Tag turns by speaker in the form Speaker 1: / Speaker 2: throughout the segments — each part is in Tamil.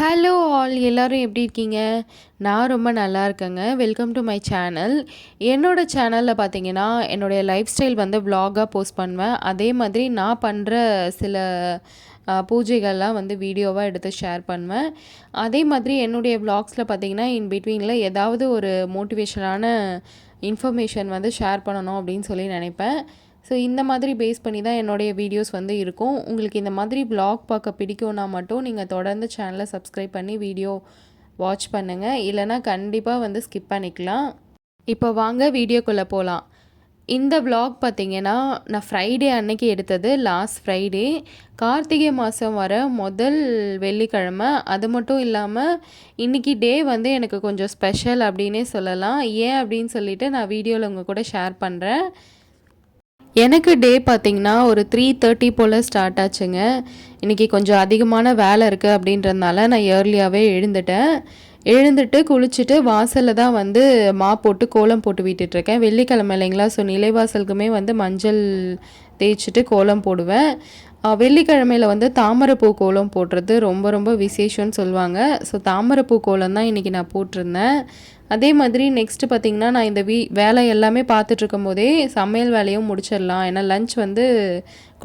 Speaker 1: ஹலோ ஆல் எல்லோரும் எப்படி இருக்கீங்க? நான் ரொம்ப நல்லா இருக்கேங்க. வெல்கம் டு மை சேனல் என்னோட சேனலில் பார்த்தீங்கன்னா என்னுடைய லைஃப் ஸ்டைல் வந்து வ்ளாகாக போஸ்ட் பண்ணுவேன். அதே மாதிரி நான் பண்ணுற சில பூஜைகள்லாம் வந்து வீடியோவாக எடுத்து ஷேர் பண்ணுவேன். அதே மாதிரி என்னுடைய வ்ளாக்ஸில் பார்த்தீங்கன்னா இன் பிட்வீனில் ஏதாவது ஒரு மோட்டிவேஷனான இன்ஃபர்மேஷன் வந்து ஷேர் பண்ணணும் அப்படின்னு சொல்லி நினைப்பேன். ஸோ இந்த மாதிரி பேஸ் பண்ணி தான் என்னுடைய வீடியோஸ் வந்து இருக்கும். உங்களுக்கு இந்த மாதிரி பிளாக் பார்க்க பிடிக்கும்னா மட்டும் நீங்கள் தொடர்ந்து சேனலை சப்ஸ்கிரைப் பண்ணி வீடியோ வாட்ச் பண்ணுங்கள் இல்லைனா கண்டிப்பாக வந்து ஸ்கிப் பண்ணிக்கலாம். இப்போ வாங்க வீடியோக்குள்ளே போகலாம் இந்த vlog பார்த்திங்கன்னா நான் ஃப்ரைடே அன்னைக்கு எடுத்தது லாஸ்ட் ஃப்ரைடே கார்த்திகை மாதம் வர முதல் வெள்ளிக்கிழமை. அது மட்டும் இல்லாமல் இன்னைக்கு டே வந்து எனக்கு கொஞ்சம் ஸ்பெஷல் அப்படின்னே சொல்லலாம். ஏன் அப்படின்னு சொல்லிவிட்டு நான் வீடியோவில் உங்கள் கூட ஷேர் பண்ணுறேன் எனக்கு டே பார்த்திங்கன்னா ஒரு த்ரீ தேர்ட்டி போல் ஸ்டார்ட் ஆச்சுங்க. இன்றைக்கி கொஞ்சம் அதிகமான வேலை இருக்குது அப்படின்றதுனால நான் ஏர்லியாகவே எழுந்துட்டேன். எழுந்துட்டு குளிச்சுட்டு வாசலில் தான் வந்து மா போட்டு கோலம் போட்டு விட்டுட்ருக்கேன். வெள்ளிக்கிழமை இல்லைங்களா? ஸோ நிலைவாசலுக்குமே வந்து மஞ்சள் தேய்ச்சிட்டு கோலம் போடுவேன். வெள்ளிக்கிழமையில் வந்து தாமரைப்பூ கோலம் போடுறது ரொம்ப ரொம்ப விசேஷம்னு சொல்லுவாங்க. ஸோ தாமரைப்பூ கோலம் தான் இன்றைக்கி நான் போட்டிருந்தேன். அதே மாதிரி நெக்ஸ்ட்டு பார்த்திங்கன்னா நான் இந்த வீ வேலை எல்லாமே பார்த்துட்ருக்கும் போதே சமையல் வேலையும் முடிச்சிடலாம். ஏன்னா லஞ்ச் வந்து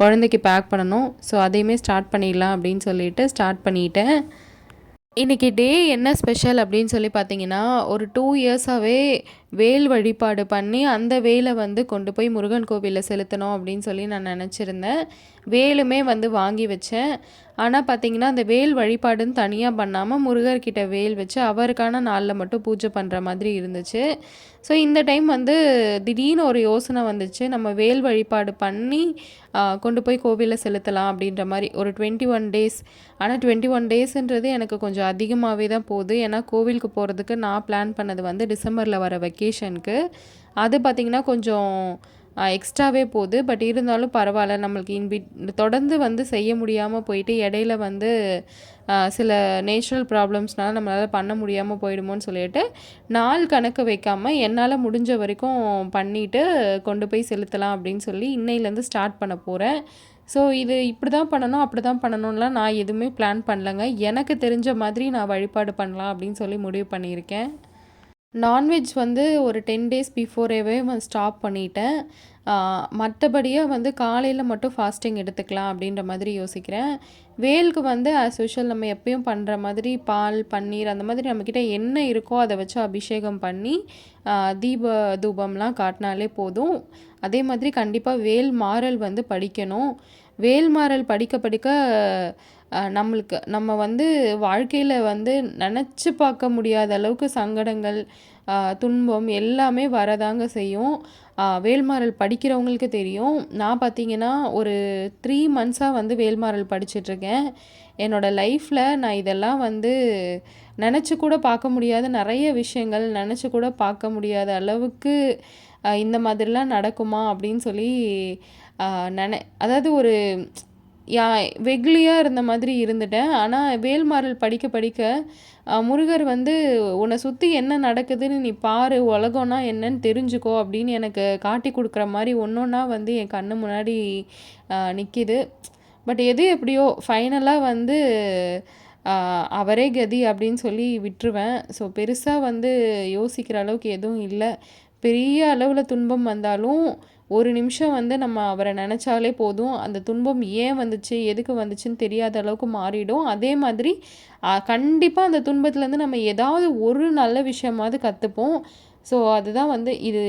Speaker 1: குழந்தைக்கு பேக் பண்ணணும். ஸோ அதையுமே ஸ்டார்ட் பண்ணிடலாம் அப்படின்னு சொல்லிட்டு ஸ்டார்ட் பண்ணிட்டேன். இன்றைக்கி டே என்ன ஸ்பெஷல் அப்படின்னு சொல்லி பார்த்தீங்கன்னா ஒரு டூ இயர்ஸாகவே வேல் வழிபாடு பண்ணி அந்த வேலை வந்து கொண்டு போய் முருகன் கோவிலில் செலுத்தணும் அப்படின்னு சொல்லி நான் நினச்சிருந்தேன். வேலுமே வந்து வாங்கி வச்சேன். ஆனால் பார்த்தீங்கன்னா அந்த வேல் வழிபாடுன்னு தனியாக பண்ணாமல் முருகர்கிட்ட வேல் வச்சு அவருக்கான நாளில் மட்டும் பூஜை பண்ணுற மாதிரி இருந்துச்சு. ஸோ இந்த டைம் வந்து திடீர்னு ஒரு யோசனை வந்துச்சு. நம்ம வேல் வழிபாடு பண்ணி கொண்டு போய் கோவிலில் செலுத்தலாம் அப்படின்ற மாதிரி. ஒரு டுவெண்ட்டி ஒன் டேஸ் ஆனால் டுவெண்ட்டி ஒன் டேஸ்ன்றது எனக்கு கொஞ்சம் அதிகமாகவே தான் போகுது. ஏன்னா கோவிலுக்கு போகிறதுக்கு நான் பிளான் பண்ணது வந்து டிசம்பரில் வர வெக்கேஷனுக்கு அது பார்த்திங்கன்னா கொஞ்சம் எக்ஸ்ட்ராவே போகுது. பட் இருந்தாலும் பரவாயில்ல. நம்மளுக்கு இன்பிட் தொடர்ந்து வந்து செய்ய முடியாமல் போயிட்டு இடையில வந்து சில நேச்சுரல் ப்ராப்ளம்ஸ்னால நம்மளால் பண்ண முடியாமல் போயிடுமோன்னு சொல்லிட்டு நாள் கணக்கு வைக்காமல் என்னால் முடிஞ்ச வரைக்கும் பண்ணிவிட்டு கொண்டு போய் செலுத்தலாம் அப்படின்னு சொல்லி இன்னையிலேருந்து ஸ்டார்ட் பண்ண போகிறேன் ஸோ இது இப்படி தான் பண்ணணும் அப்படி தான் பண்ணணும்லாம் நான் எதுவுமே பிளான் பண்ணலங்க. எனக்கு தெரிஞ்ச மாதிரி நான் வழிபாடு பண்ணலாம் அப்படின்னு சொல்லி முடிவு பண்ணியிருக்கேன். நான்வெஜ் வந்து ஒரு டென் டேஸ் பிஃபோரேவே ஸ்டாப் பண்ணிட்டேன். மற்றபடியாக வந்து காலையில் மட்டும் ஃபாஸ்டிங் எடுத்துக்கலாம் அப்படின்ற மாதிரி யோசிக்கிறேன். வேலுக்கு வந்து ஆஸ் யூஷுவல் நம்ம எப்பயும் பண்ணுற மாதிரி பால் பன்னீர் அந்த மாதிரி நம்மக்கிட்ட என்ன இருக்கோ அதை வச்சு அபிஷேகம் பண்ணி தீப தூபம்லாம் காட்டினாலே போதும். அதே மாதிரி கண்டிப்பாக வேல் மாறல் வந்து படிக்கணும். வேல் மாறல் படிக்க படிக்க நம்மளுக்கு நம்ம வந்து வாழ்க்கையில் வந்து நினச்சி பார்க்க முடியாத அளவுக்கு சங்கடங்கள் துன்பம் எல்லாமே வரதாங்க செய்யும். வேல்மாறல் படிக்கிறவங்களுக்கு தெரியும். நான் பார்த்தீங்கன்னா ஒரு த்ரீ மந்த்ஸாக வந்து வேல்மாறல் படிச்சிட்ருக்கேன். என்னோடய லைஃப்பில் நான் இதெல்லாம் வந்து நினச்சி கூட பார்க்க முடியாத நிறைய விஷயங்கள் நினச்சி கூட பார்க்க முடியாத அளவுக்கு இந்த மாதிரிலாம் நடக்குமா அப்படின்னு சொல்லி நினை அதாவது ஒரு யா வெகுளியாக இருந்த மாதிரி இருந்துட்டேன். ஆனால் வேல்மாறல் படிக்க படிக்க முருகர் வந்து உன்னை சுற்றி என்ன நடக்குதுன்னு நீ பாரு உலகம்னா என்னன்னு தெரிஞ்சுக்கோ அப்படின்னு எனக்கு காட்டி கொடுக்குற மாதிரி ஒன்று ஒன்றா வந்து என் கண்ணு முன்னாடி நிற்கிது பட் எது எப்படியோ ஃபைனலாக வந்து அவரே கதி அப்படின்னு சொல்லி விட்டுருவேன். ஸோ பெருசாக வந்து யோசிக்கிற அளவுக்கு எதுவும் இல்லை. பெரிய அளவில் துன்பம் வந்தாலும் ஒரு நிமிஷம் வந்து நம்ம அவரை நினச்சாலே போதும். அந்த துன்பம் ஏன் வந்துச்சு எதுக்கு வந்துச்சுன்னு தெரியாத அளவுக்கு மாறிடும். அதே மாதிரி கண்டிப்பாக அந்த துன்பத்துலேருந்து நம்ம ஏதாவது ஒரு நல்ல விஷயமாவது கற்றுப்போம் ஸோ அதுதான் வந்து இது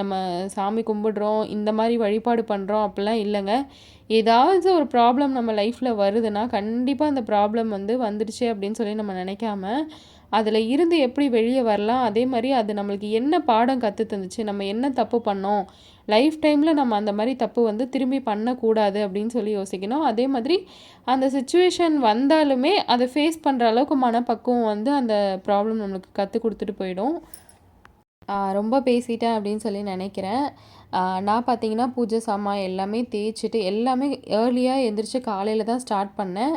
Speaker 1: நம்ம சாமி கும்பிடுறோம் இந்த மாதிரி வழிபாடு பண்ணுறோம் அப்படிலாம் இல்லைங்க. ஏதாவது ஒரு ப்ராப்ளம் நம்ம லைஃப்பில் வருதுன்னா கண்டிப்பாக அந்த ப்ராப்ளம் வந்து வந்துடுச்சு அப்படின்னு சொல்லி நம்ம நினைக்காம அதில் இருந்து எப்படி வெளியே வரலாம்? அதே மாதிரி அது நம்மளுக்கு என்ன பாடம் கற்று தந்துச்சு? நம்ம என்ன தப்பு பண்ணோம்? லைஃப் டைமில் நம்ம அந்த மாதிரி தப்பு வந்து திரும்பி பண்ணக்கூடாது அப்படின்னு சொல்லி யோசிக்கணும். அதே மாதிரி அந்த சுச்சுவேஷன் வந்தாலுமே அதை ஃபேஸ் பண்ணுற அளவுக்கு மனப்பக்குவம் வந்து அந்த ப்ராப்ளம் நம்மளுக்கு கற்றுக் கொடுத்துட்டு போயிடும். ரொம்ப பேசிட்டேன் அப்படின்னு சொல்லி நினைக்கிறேன். நான் பார்த்தீங்கன்னா பூஜை சாமான் எல்லாமே தேய்ச்சிட்டு எல்லாமே ஏர்லியாக எந்திரிச்சு காலையில் தான் ஸ்டார்ட் பண்ணேன்.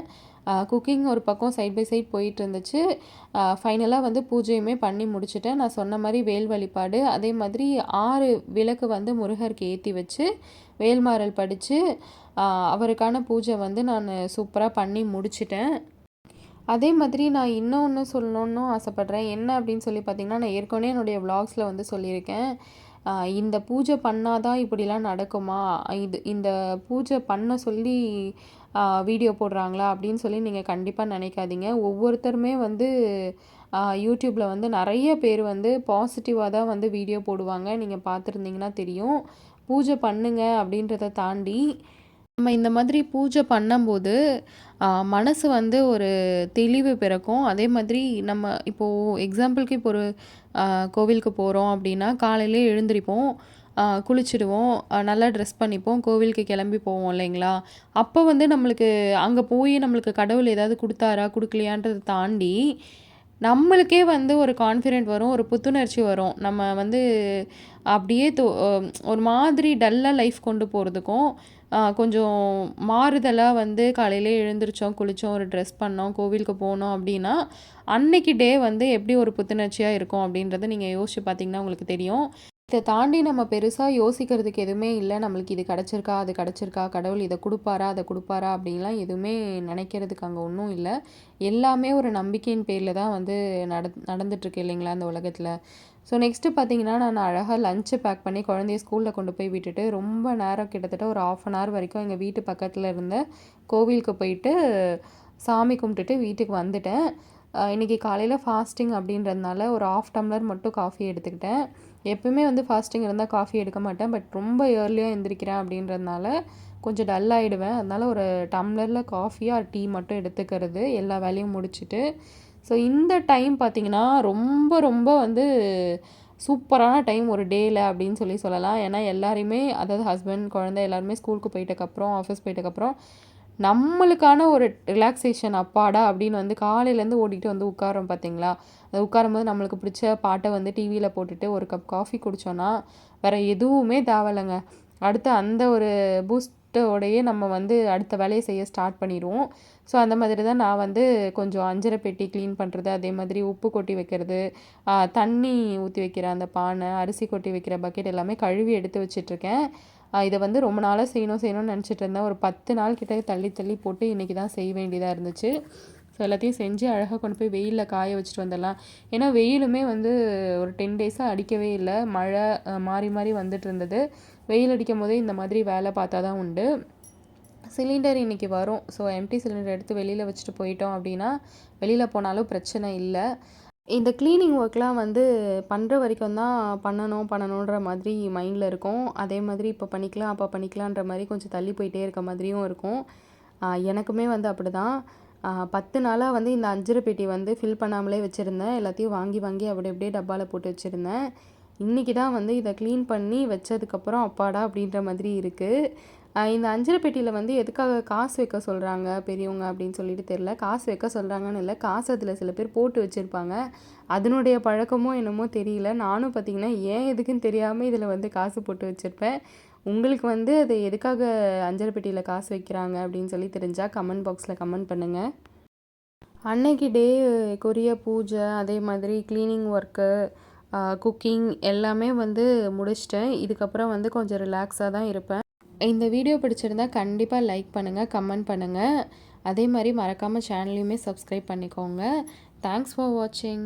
Speaker 1: குக்கிங் ஒரு பக்கம் சைட் பை சைட் போயிட்டு இருந்துச்சு ஃபைனலாக வந்து பூஜையுமே பண்ணி முடிச்சுட்டேன். நான் சொன்ன மாதிரி வேல் வழிபாடு அதே மாதிரி ஆறு விளக்கு வந்து முருகருக்கு ஏற்றி வச்சு வேல்மாறல் படித்து அவருக்கான பூஜை வந்து நான் சூப்பராக பண்ணி முடிச்சிட்டேன். அதே மாதிரி நான் இன்னொன்று சொல்லணுன்னு ஆசைப்பட்றேன். என்ன அப்படின்னு சொல்லி பார்த்தீங்கன்னா நான் ஏற்கனவே என்னுடைய விலாக்ஸில் வந்து சொல்லியிருக்கேன். இந்த பூஜை பண்ணாதான் இப்படிலாம் நடக்குமா? இது இந்த பூஜை பண்ண சொல்லி வீடியோ போடுறாங்களா அப்படின்னு சொல்லி நீங்கள் கண்டிப்பாக நினைக்காதீங்க. ஒவ்வொருத்தருமே வந்து யூடியூப்பில் வந்து நிறைய பேர் வந்து பாசிட்டிவாக தான் வந்து வீடியோ போடுவாங்க. நீங்கள் பார்த்துருந்தீங்கன்னா தெரியும். பூஜை பண்ணுங்க அப்படின்றத தாண்டி நம்ம இந்த மாதிரி பூஜை பண்ணும்போது மனசு வந்து ஒரு தெளிவு பிறக்கும். அதே மாதிரி நம்ம இப்போது எக்ஸாம்பிளுக்கு இப்போ ஒரு கோவிலுக்கு போகிறோம் அப்படின்னா காலையிலே எழுந்திரிப்போம். குளிச்சிடுவோம். நல்லா ட்ரெஸ் பண்ணிப்போம். கோவிலுக்கு கிளம்பி போவோம் இல்லைங்களா? அப்போ வந்து நம்மளுக்கு அங்கே போய் நம்மளுக்கு கடவுள் ஏதாவது கொடுத்தாரா கொடுக்கலையான்றதை தாண்டி நம்மளுக்கே வந்து ஒரு கான்ஃபிடென்ட் வரும் ஒரு புத்துணர்ச்சி வரும். நம்ம வந்து அப்படியே தோ ஒரு மாதிரி டல்லாக லைஃப் கொண்டு போகிறதுக்கும் கொஞ்சம் மாறுதலாக வந்து காலையிலே எழுந்திரிச்சோம் குளித்தோம் ஒரு ட்ரெஸ் பண்ணோம் கோவிலுக்கு போனோம் அப்படின்னா அன்னைக்கு டே வந்து எப்படி ஒரு புத்துணர்ச்சியாக இருக்கும் அப்படின்றத நீங்கள் யோசிச்சு பார்த்தீங்கன்னா உங்களுக்கு தெரியும். இதை தாண்டி நம்ம பெருசாக யோசிக்கிறதுக்கு எதுவுமே இல்லை. நம்மளுக்கு இது கிடச்சிருக்கா அது கிடச்சிருக்கா கடவுள் இதை கொடுப்பாரா அதை கொடுப்பாரா அப்படின்லாம் எதுவுமே நினைக்கிறதுக்கு அங்கே ஒன்றும் இல்லை. எல்லாமே ஒரு நம்பிக்கையின் பேரில் தான் வந்து நட நடந்துட்டுருக்கு இல்லைங்களா அந்த உலகத்தில். ஸோ நெக்ஸ்ட்டு பார்த்தீங்கன்னா நான் அழகாக லஞ்சு பேக் பண்ணி குழந்தைய ஸ்கூலில் கொண்டு போய் விட்டுட்டு ரொம்ப நேரம் கிட்டத்தட்ட ஒரு ஆஃப் அன் ஹவர் வரைக்கும் எங்கள் வீட்டு பக்கத்தில் இருந்த கோவிலுக்கு போயிட்டு சாமி கும்பிட்டுட்டு வீட்டுக்கு வந்துட்டேன். இன்றைக்கி இன்னைக்கு காலையில் ஃபாஸ்டிங் அப்படின்றதுனால ஒரு ஆஃப் டம்ளர் மட்டும் காஃபி எடுத்துக்கிட்டேன். எப்பவுமே வந்து ஃபாஸ்டிங் இருந்தால் காஃபி எடுக்க மாட்டேன். பட் ரொம்ப ஏர்லியாக எந்திரிக்கிறேன் அப்படின்றதுனால கொஞ்சம் டல் ஆகிடுவேன் அதனால் ஒரு டம்ளரில் காஃபி ஆர் டீ மட்டும் எடுத்துக்கிறது எல்லா வேலையும் முடிச்சுட்டு. ஸோ இந்த டைம் பார்த்திங்கன்னா ரொம்ப ரொம்ப வந்து சூப்பரான டைம் ஒரு டேயில் அப்படின்னு சொல்லி சொல்லலாம். ஏன்னா எல்லாருமே அதாவது ஹஸ்பண்ட் குழந்தை எல்லாருமே ஸ்கூலுக்கு போயிட்டக்கப்புறம் ஆஃபீஸ் போயிட்டக்கப்புறம் நம்மளுக்கான ஒரு ரிலாக்ஸேஷன் அப்பாடா அப்படின்னு வந்து காலையிலேருந்து ஓடிட்டு வந்து உட்காரோம் பார்த்தீங்களா? அது உட்காரும்போது நம்மளுக்கு பிடிச்ச பாட்டை வந்து டிவியில் போட்டுட்டு ஒரு கப் காஃபி குடித்தோன்னா வேறு எதுவுமே தேவையில்லைங்க. அடுத்து அந்த ஒரு பூஸ்ட்டோடையே நம்ம வந்து அடுத்த வேலையை செய்ய ஸ்டார்ட் பண்ணிடுவோம். ஸோ அந்த மாதிரி தான் நான் வந்து கொஞ்சம் அஞ்சரை பெட்டி க்ளீன் பண்ணுறது அதே மாதிரி உப்பு கொட்டி வைக்கிறது தண்ணி ஊற்றி வைக்கிற அந்த பானை அரிசி கொட்டி வைக்கிற பக்கெட் எல்லாமே கழுவி எடுத்து வச்சிட்ருக்கேன். இதை வந்து ரொம்ப நாளாக செய்யணும் செய்யணும்னு நினச்சிட்டு இருந்தேன். ஒரு பத்து நாள் கிட்ட தள்ளி தள்ளி போட்டு இன்றைக்கி தான் செய்ய வேண்டியதாக இருந்துச்சு. ஸோ எல்லாத்தையும் செஞ்சு அழகாக கொண்டு போய் வெயிலில் காய வச்சுட்டு வந்துடலாம். ஏன்னா வெயிலுமே வந்து ஒரு டென் டேஸாக அடிக்கவே இல்லை. மழை மாறி மாறி வந்துட்டு இருந்தது. வெயில் அடிக்கும் போதே இந்த மாதிரி வேலை பார்த்தா தான் உண்டு. சிலிண்டர் இன்றைக்கி வரும். ஸோ எம்டி சிலிண்டர் எடுத்து வெளியில் வச்சுட்டு போயிட்டோம் அப்படின்னா வெளியில் போனாலும் பிரச்சனை இல்லை. இந்த க்ளீனிங் ஒர்க்லாம் வந்து பண்ணுற வரைக்கும் தான் பண்ணணும் பண்ணணுன்ற மாதிரி மைண்டில் இருக்கும். அதே மாதிரி இப்போ பண்ணிக்கலாம் அப்போ பண்ணிக்கலான்ற மாதிரி கொஞ்சம் தள்ளி போயிட்டே இருக்க மாதிரியும் இருக்கும். எனக்குமே வந்து அப்படி தான் பத்து நாளாக வந்து இந்த அஞ்சரை பெட்டி வந்து ஃபில் பண்ணாமலே வச்சுருந்தேன். எல்லாத்தையும் வாங்கி வாங்கி அப்படி அப்படியே டப்பாவில் போட்டு வச்சுருந்தேன். இன்றைக்கி தான் வந்து இதை க்ளீன் பண்ணி வச்சதுக்கப்புறம் அப்பாடா அப்படின்ற மாதிரி இருக்குது இந்த அஞ்சரை பெட்டியில் வந்து எதுக்காக காசு வைக்க சொல்கிறாங்க பெரியவங்க அப்படின்னு சொல்லிட்டு தெரில காசு வைக்க சொல்கிறாங்கன்னு இல்லை. காசு அதில் சில பேர் போட்டு வச்சுருப்பாங்க. அதனுடைய பழக்கமோ என்னமோ தெரியல. நானும் பார்த்திங்கன்னா ஏன் எதுக்குன்னு தெரியாமல் இதில் வந்து காசு போட்டு வச்சுருப்பேன். உங்களுக்கு வந்து அது எதுக்காக அஞ்சரை பெட்டியில் காசு வைக்கிறாங்க அப்படின்னு சொல்லி தெரிஞ்சால் கமெண்ட் பாக்ஸில் கமெண்ட் பண்ணுங்கள் அன்னைக்கு டே கொரிய பூஜை அதே மாதிரி க்ளீனிங் ஒர்க்கு குக்கிங் எல்லாமே வந்து முடிச்சிட்டேன். இதுக்கப்புறம் வந்து கொஞ்சம் ரிலாக்ஸாக தான் இருப்பேன். இந்த வீடியோ பிடிச்சிருந்தா கண்டிப்பாக லைக் பண்ணுங்கள் கமெண்ட் பண்ணுங்கள் அதே மாதிரி மறக்காமல் சேனலையுமே சப்ஸ்கிரைப் பண்ணிக்கோங்க. தேங்க்ஸ் ஃபார் வாட்சிங்